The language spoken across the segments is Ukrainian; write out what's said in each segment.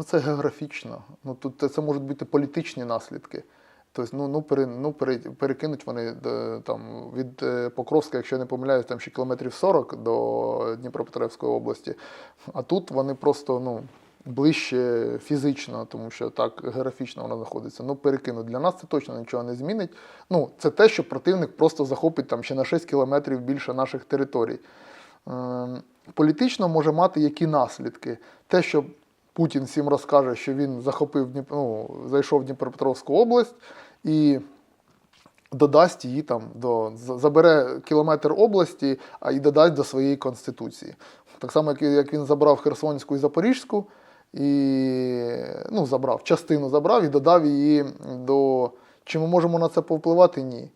Ну, це географічно. Ну, тут це, можуть бути політичні наслідки. Тобто, ну, ну, пере, ну пере, перекинуть вони е, там, від е, Покровська, якщо я не помиляюсь, там ще кілометрів 40 до Дніпропетровської області. А тут вони просто ну, ближче фізично, тому що так географічно вона знаходиться. Ну, перекинуть. Для нас це точно нічого не змінить. Ну, це те, що противник просто захопить там ще на 6 кілометрів більше наших територій. Ем, Політично може мати які наслідки? Те, що Путін всім розкаже, що він захопив ну, зайшов в Дніпропетровську область і додасть її там до забере кілометр області, а і додасть до своєї конституції. Так само, як він забрав Херсонську і Запорізьку, і ну, забрав, частину забрав і додав її до. Чи ми можемо на це повпливати? Ні.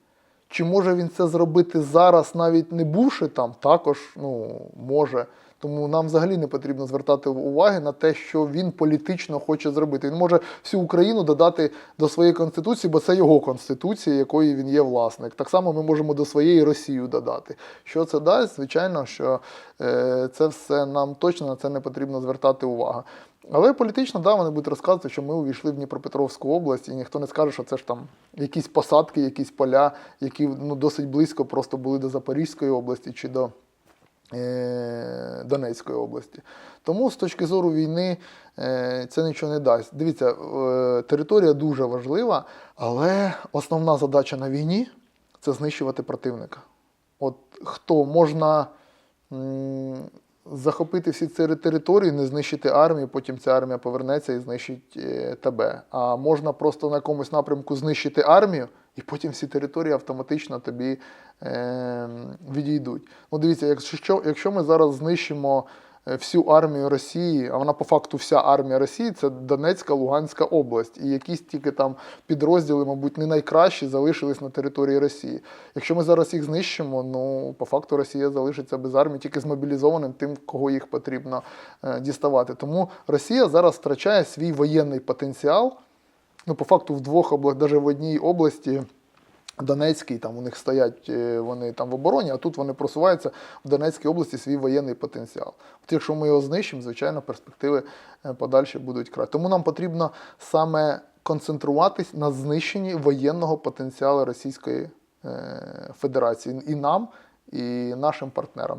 Чи може він це зробити зараз, навіть не бувши там, також ну, може. Тому нам взагалі не потрібно звертати уваги на те, що він політично хоче зробити. Він може всю Україну додати до своєї конституції, бо це його конституція, якої він є власник. Так само ми можемо до своєї Росію додати. Що це дасть? Звичайно, що е, це все нам точно на це не потрібно звертати увагу. Але політично, да, вони будуть розказувати, що ми увійшли в Дніпропетровську область, і ніхто не скаже, що це ж там якісь посадки, якісь поля, які ну, досить близько просто були до Запорізької області чи до Донецької області. Тому з точки зору війни е, це нічого не дасть. Дивіться, е, територія дуже важлива, але основна задача на війні це знищувати противника. От хто можна захопити всі ці території, не знищити армію, потім ця армія повернеться і знищить е, тебе. А можна просто на якомусь напрямку знищити армію, і потім всі території автоматично тобі е, відійдуть. Ну, дивіться, якщо, якщо ми зараз знищимо е, всю армію Росії, а вона по факту вся армія Росії це Донецька, Луганська область, і якісь тільки там підрозділи, мабуть, не найкращі залишились на території Росії. Якщо ми зараз їх знищимо, ну по факту Росія залишиться без армії, тільки змобілізованим тим, кого їх потрібно е, діставати. Тому Росія зараз втрачає свій воєнний потенціал. Ну, по факту в двох областях, навіть в одній області. Донецькій, там у них стоять е, вони там в обороні, а тут вони просуваються в Донецькій області свій воєнний потенціал. От якщо ми його знищимо, звичайно, перспективи е, подальші будуть краще. Тому нам потрібно саме концентруватись на знищенні воєнного потенціалу Російської е, Федерації і нам, і нашим партнерам.